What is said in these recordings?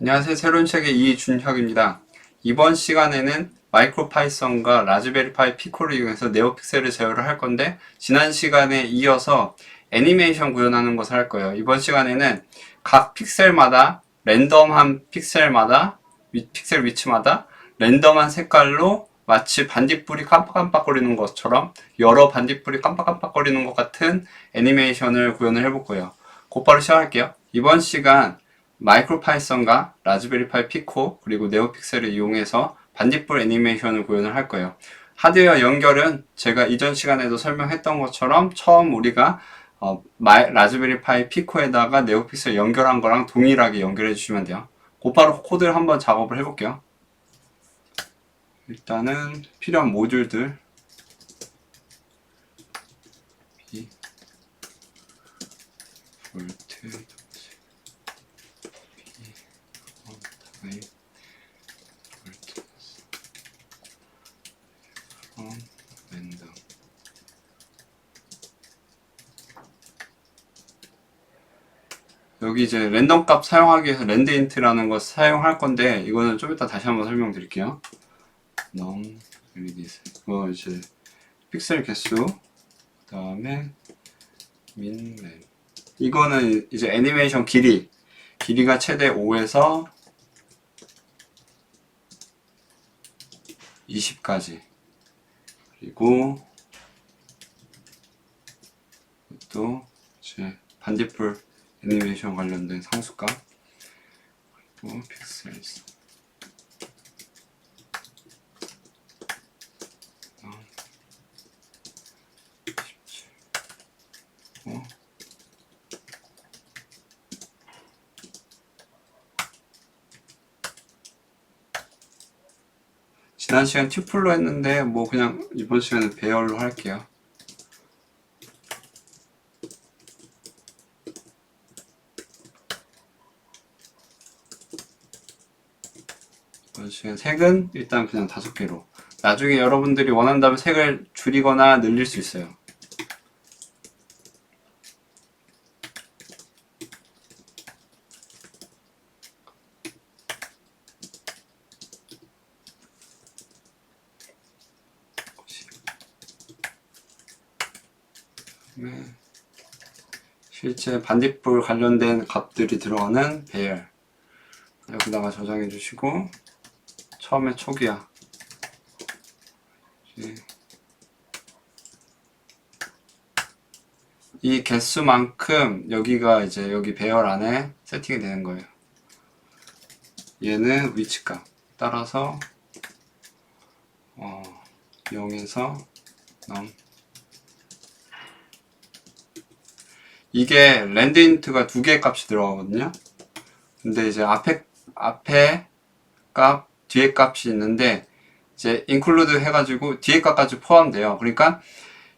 안녕하세요. 새로운 책의 이준혁입니다. 이번 시간에는 마이크로 파이썬과 라즈베리 파이 피코를 이용해서 네오픽셀을 제어를 할 건데 지난 시간에 이어서 애니메이션 구현하는 것을 할 거예요. 이번 시간에는 각 픽셀마다 랜덤한 픽셀마다 위- 픽셀 위치마다 랜덤한 색깔로 마치 반딧불이 깜빡깜빡거리는 것처럼 여러 반딧불이 깜빡깜빡거리는 것 같은 애니메이션을 구현을 해볼 거예요. 곧바로 시작할게요. 이번 시간 마이크로 파이썬과 라즈베리 파이 피코 그리고 네오픽셀을 이용해서 반딧불 애니메이션을 구현을 할 거예요. 하드웨어 연결은 제가 이전 시간에도 설명했던 것처럼 처음 우리가 어, 마이- 라즈베리 파이 피코에다가 네오픽셀 연결한 거랑 동일하게 연결해 주시면 돼요. 곧바로 코드를 한번 작업을 해볼게요. 일단은 필요한 모듈들 비 볼트 타입 볼트 from random 여기 이제 랜덤 값 사용하기 위해서 랜드인트라는 것 사용할 건데 이거는 좀 이따 다시 한번 설명드릴게요. num radius 이거 이제 픽셀 개수 그다음에 min 이거는 이제 애니메이션 길이 길이가 최대 5에서 20까지. 그리고 또 이제 반딧불 애니메이션 관련된 상수값 그리고 픽셀? 지난 시간 튜플로 했는데 뭐 그냥 이번 시간은 배열로 할게요. 시간 색은 일단 그냥 다섯 개로. 나중에 여러분들이 원한다면 색을 줄이거나 늘릴 수 있어요. 네. 실제 반딧불 관련된 값들이 들어가는 배열 여기다가 저장해 주시고 처음에 이제 이 개수만큼 여기가 이제 여기 배열 안에 세팅이 되는 거예요. 얘는 위치값 따라서 어, 0에서 넘 이게 랜드 인트가 두 개의 값이 들어가거든요. 근데 이제 앞에 앞에 값, 뒤에 값이 있는데 이제 include 해가지고 뒤에 값까지 포함돼요. 그러니까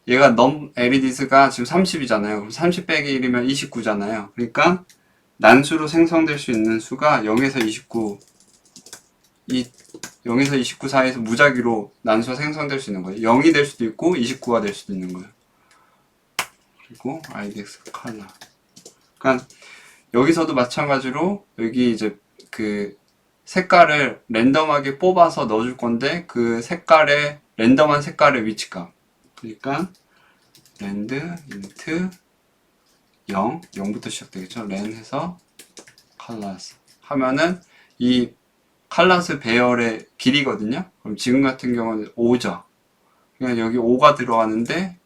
얘가 num LEDs가 지금 30이잖아요. 그럼 30 빼기 1이면 29잖아요. 그러니까 난수로 생성될 수 있는 수가 0에서 29, 이 0에서 29 사이에서 무작위로 난수가 생성될 수 있는 거예요. 0이 될 수도 있고 29가 될 수도 있는 거예요. 그리고 IDX 컬러. 그러니까 여기서도 마찬가지로 여기 이제 그 색깔을 랜덤하게 뽑아서 넣어줄 건데 그 색깔의 랜덤한 색깔의 위치값. 그러니까 랜드 인트 0 0부터 시작되겠죠. 랜 해서 컬러스 하면은 이 컬러스 배열의 길이거든요. 그럼 지금 같은 경우는 5죠. 그냥 여기 5가 들어가는데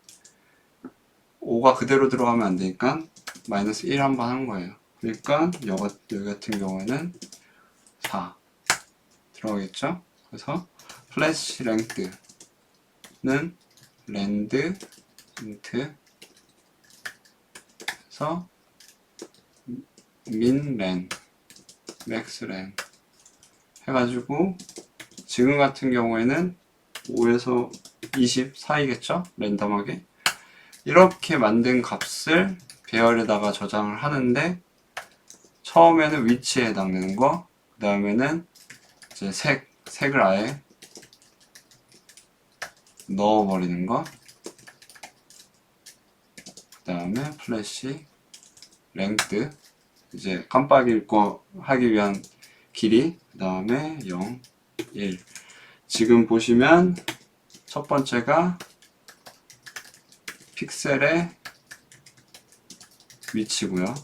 5가 그대로 들어가면 안 되니까 마이너스 1 한 번 한 거예요. 그러니까 여기 같은 경우에는 4 들어가겠죠? 그래서 플래시 랭크는 랜드 인트 그래서 민랜 맥스랜 해가지고 지금 같은 경우에는 5에서 20 사이겠죠? 랜덤하게 이렇게 만든 값을 배열에다가 저장을 하는데 처음에는 위치에 해당되는 거, 그 다음에는 이제 색, 색을 아예 넣어버리는 거, 그 다음에 플래시 랭크 이제 깜빡 읽고 하기 위한 길이. 그 다음에 0, 1 지금 보시면 첫 번째가 픽셀의 위치고요.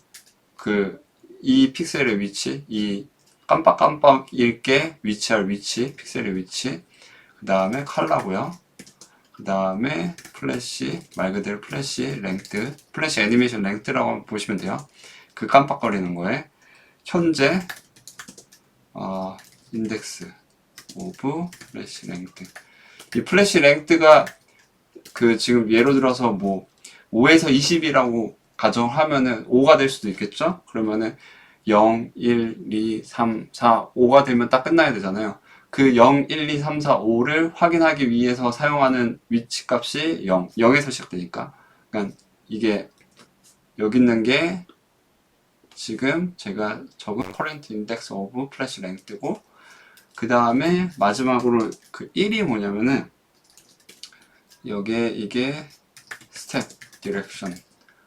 그 이 픽셀의 위치, 이 깜빡깜빡 읽게 위치할 위치, 픽셀의 위치, 그 다음에 컬러고요. 그 다음에 플래시, 말 그대로 플래시 랭트, 플래시 애니메이션 랭트라고 보시면 돼요. 그 깜빡거리는 거에 현재 어, 인덱스 오브 플래시 랭트. 이 플래시 랭트가 그 지금 예로 들어서 뭐 5에서 20이라고 가정하면은 5가 될 수도 있겠죠? 그러면은 0, 1, 2, 3, 4, 5가 되면 딱 끝나야 되잖아요. 그 0, 1, 2, 3, 4, 5를 확인하기 위해서 사용하는 위치 값이 0, 0에서 시작되니까. 그러니까 이게 여기 있는 게 지금 제가 적은 current index of flash length고 그 다음에 마지막으로 그 1이 뭐냐면은 여기에 이게 step direction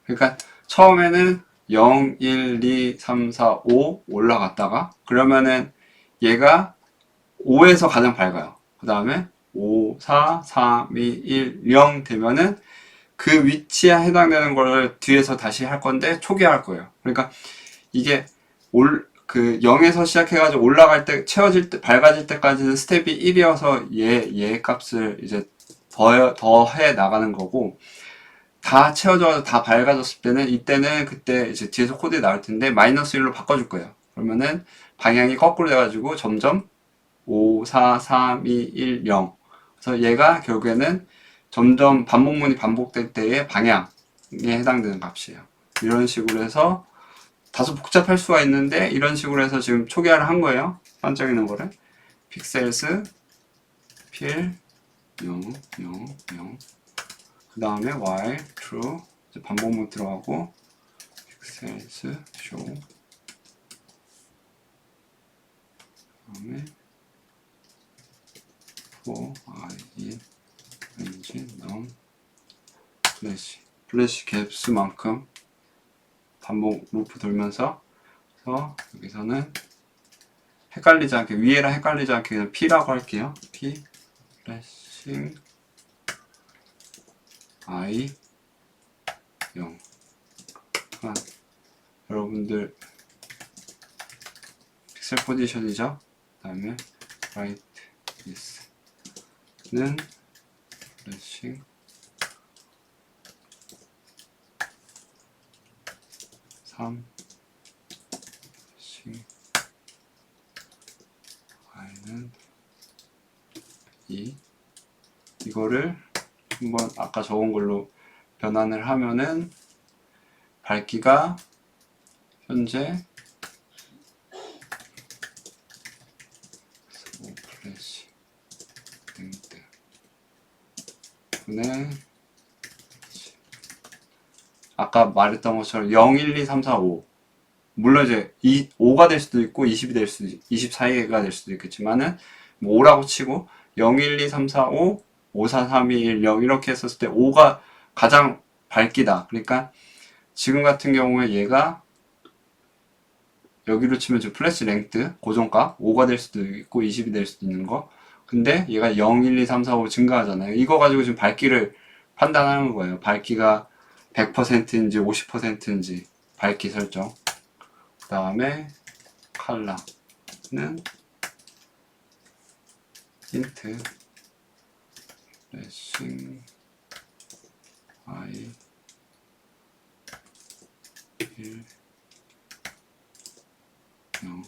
그러니까 처음에는 0, 1, 2, 3, 4, 5 올라갔다가 그러면은 얘가 5에서 가장 밝아요. 그 다음에 5, 4, 3, 2, 1, 0 되면은 그 위치에 해당되는 걸 뒤에서 다시 할 건데 초기화할 거예요. 그러니까 이게 올, 그 0에서 시작해가지고 올라갈 때, 채워질 때, 밝아질 때까지는 스텝이 1이어서 얘, 얘 값을 이제 더, 더해 나가는 거고, 다 채워져서 다 밝아졌을 때는, 이때는 그때 이제 뒤에서 코드에 나올 텐데, 마이너스 1로 바꿔줄 거예요. 그러면은 방향이 거꾸로 돼가지고 점점 5, 4, 3, 2, 1, 0. 그래서 얘가 결국에는 점점 반복문이 반복될 때의 방향에 해당되는 값이에요. 이런 식으로 해서 다소 복잡할 수가 있는데 이런 식으로 해서 지금 초기화를 한 거예요. 반짝이는 거를. 픽셀스 필 0, 0, 0. 그 다음에 while true 반복문 들어가고 픽셀스 show. 그 다음에 for i in range num 플래시 플래시 갭수만큼 반복 루프 돌면서 그래서 여기서는 헷갈리지 않게 위에랑 헷갈리지 않게 그냥 P라고 할게요. P 플래싱 I 0 아, 여러분들 픽셀 포지션이죠. 그 다음에 right this는 플래싱 3싱 y는 2 이거를 한번 아까 적은 걸로 변환을 하면은 밝기가 현재 소 플래시 땡땡 분의 아까 말했던 것처럼 0, 1, 2, 3, 4, 5. 물론 이제 2, 5가 될 수도 있고 20이 될 수도 24가 될 수도 있겠지만은 뭐 5라고 치고 0, 1, 2, 3, 4, 5, 5, 4, 3, 2, 1, 0 이렇게 했었을 때 5가 가장 밝기다. 그러니까 지금 같은 경우에 얘가 여기로 치면 저 플래시 랭트 고정값 5가 될 수도 있고 20이 될 수도 있는 거. 근데 얘가 0, 1, 2, 3, 4, 5 증가하잖아요. 이거 가지고 지금 밝기를 판단하는 거예요. 밝기가 100%인지 50%인지 밝기 설정. 그 다음에 컬러는 힌트 레싱 i 1 0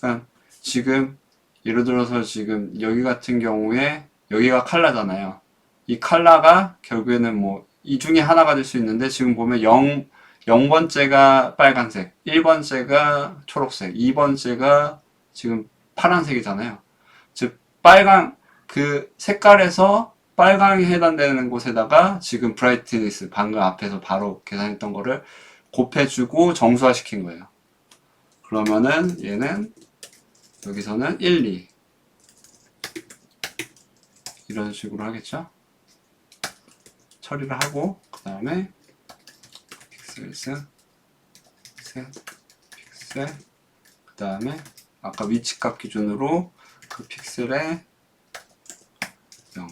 그러니까 지금 예를 들어서 지금 여기 같은 경우에 여기가 컬러잖아요. 이 컬러가 결국에는 뭐 이 중에 하나가 될 수 있는데 지금 보면 0 0번째가 빨간색, 1번째가 초록색, 2번째가 지금 파란색이잖아요. 즉 빨강 그 색깔에서 빨강이 해당되는 곳에다가 지금 브라이트니스 방금 앞에서 바로 계산했던 거를 곱해주고 정수화시킨 거예요. 그러면은 얘는 여기서는 1, 2 이런 식으로 하겠죠? 처리를 하고 그 다음에 픽셀스 셋 픽셀 그 다음에 아까 위치값 기준으로 그 픽셀에 0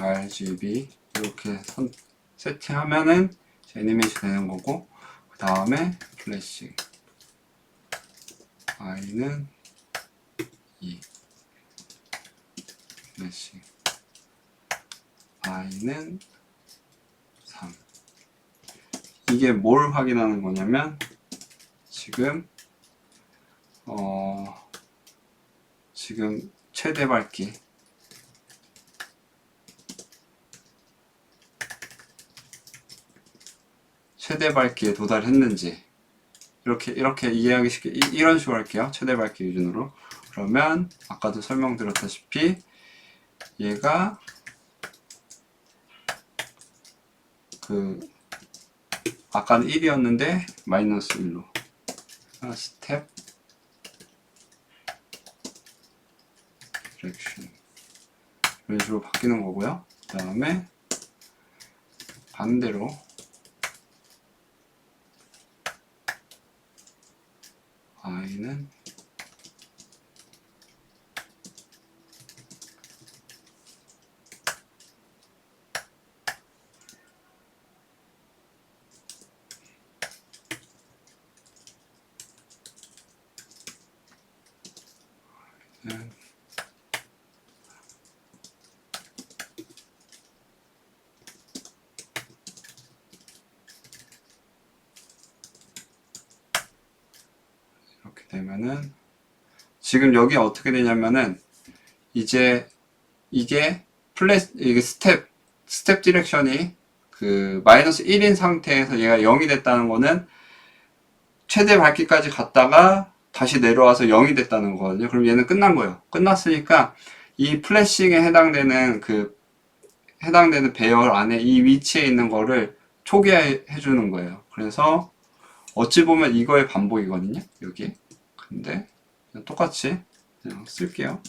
RGB 이렇게 선, 세팅하면은 애니메이션 되는 거고 그 다음에 플래시. I는 2 플래시. I는 3 이게 뭘 확인하는 거냐면 지금 어 지금 최대 밝기. 최대 밝기에 도달했는지 이렇게 이렇게 이해하기 쉽게 이, 이런 식으로 할게요. 최대 밝기 기준으로. 그러면 아까도 설명드렸다시피 얘가 그 아까는 1이었는데 마이너스 1로 스텝 디렉션 이런 식으로 바뀌는 거고요. 그 다음에 반대로 i는 는 이렇게 되면은 지금 여기 어떻게 되냐면은 이제 이게 플랫 이게 스텝 스텝 디렉션이 그 마이너스 1인 상태에서 얘가 0이 됐다는 거는 최대 밝기까지 갔다가 다시 내려와서 0이 됐다는 거거든요. 그럼 얘는 끝난 거예요. 끝났으니까 이 플래싱에 해당되는 그 해당되는 배열 안에 이 위치에 있는 거를 초기화해 주는 거예요. 그래서 어찌 보면 이거의 반복이거든요. 여기. 근데 똑같이 그냥 쓸게요.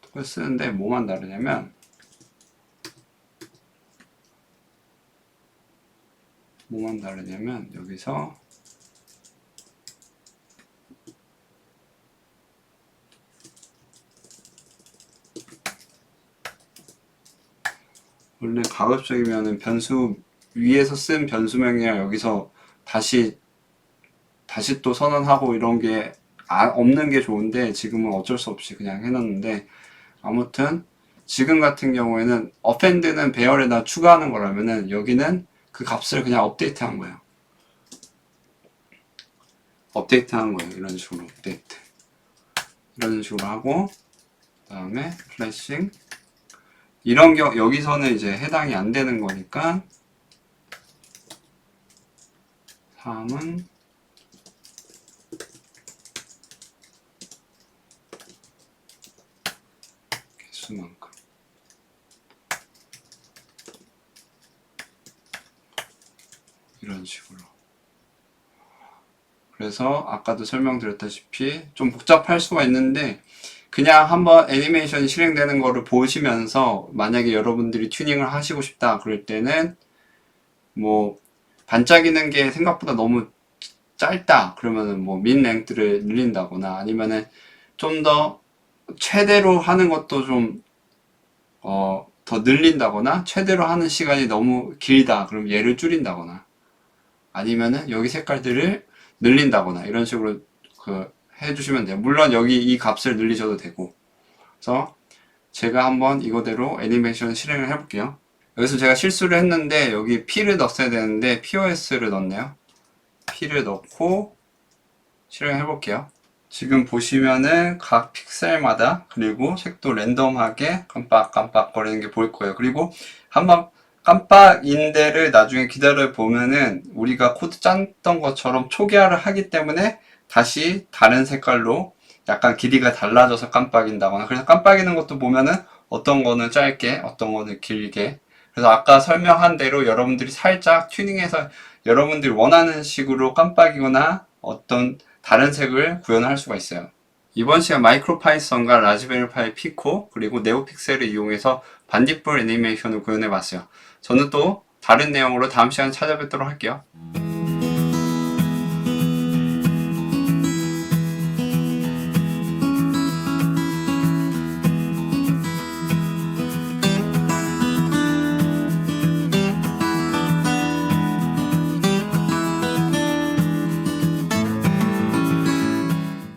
똑같이 쓰는데 뭐만 다르냐면 뭐만 다르냐면 여기서 원래 가급적이면은 변수 위에서 쓴 변수명이랑 여기서 다시 다시 또 선언하고 이런 게 아- 없는 게 좋은데 지금은 어쩔 수 없이 그냥 해놨는데 아무튼 지금 같은 경우에는 어펜드는 배열에다 추가하는 거라면은 여기는 그 값을 그냥 업데이트 한 거예요. 업데이트 한 거예요. 이런 식으로 업데이트. 이런 식으로 하고 그 다음에 플래싱 이런 경 여기서는 이제 해당이 안 되는 거니까 3은 개수만큼 이런 식으로. 그래서 아까도 설명드렸다시피 좀 복잡할 수가 있는데 그냥 한번 애니메이션이 실행되는 거를 보시면서 만약에 여러분들이 튜닝을 하시고 싶다 그럴 때는 뭐 반짝이는 게 생각보다 너무 짧다 그러면은 뭐 민 랭크를 늘린다거나 아니면은 좀 더 최대로 하는 것도 좀 어, 더 늘린다거나 최대로 하는 시간이 너무 길다 그럼 얘를 줄인다거나 아니면은 여기 색깔들을 늘린다거나 이런 식으로 그 해주시면 돼요. 물론 여기 이 값을 늘리셔도 되고. 그래서 제가 한번 이거대로 애니메이션 실행을 해볼게요. 여기서 제가 실수를 했는데 여기 P를 넣었어야 되는데 POS를 넣었네요. P를 넣고 실행해 볼게요. 지금 보시면은 각 픽셀마다 그리고 색도 랜덤하게 깜빡깜빡 거리는 게 보일 거예요. 그리고 한번 깜빡 인데를 나중에 기다려 보면은 우리가 코드 짰던 것처럼 초기화를 하기 때문에 다시 다른 색깔로 약간 길이가 달라져서 깜빡인다거나 그래서 깜빡이는 것도 보면은 어떤 거는 짧게 어떤 거는 길게. 그래서 아까 설명한 대로 여러분들이 살짝 튜닝해서 여러분들이 원하는 식으로 깜빡이거나 어떤 다른 색을 구현할 수가 있어요 이번 시간 마이크로 파이썬과 라즈베리 파이 피코 그리고 네오픽셀을 이용해서 반딧불 애니메이션을 구현해 봤어요. 저는 또 다른 내용으로 다음 시간에 찾아뵙도록 할게요.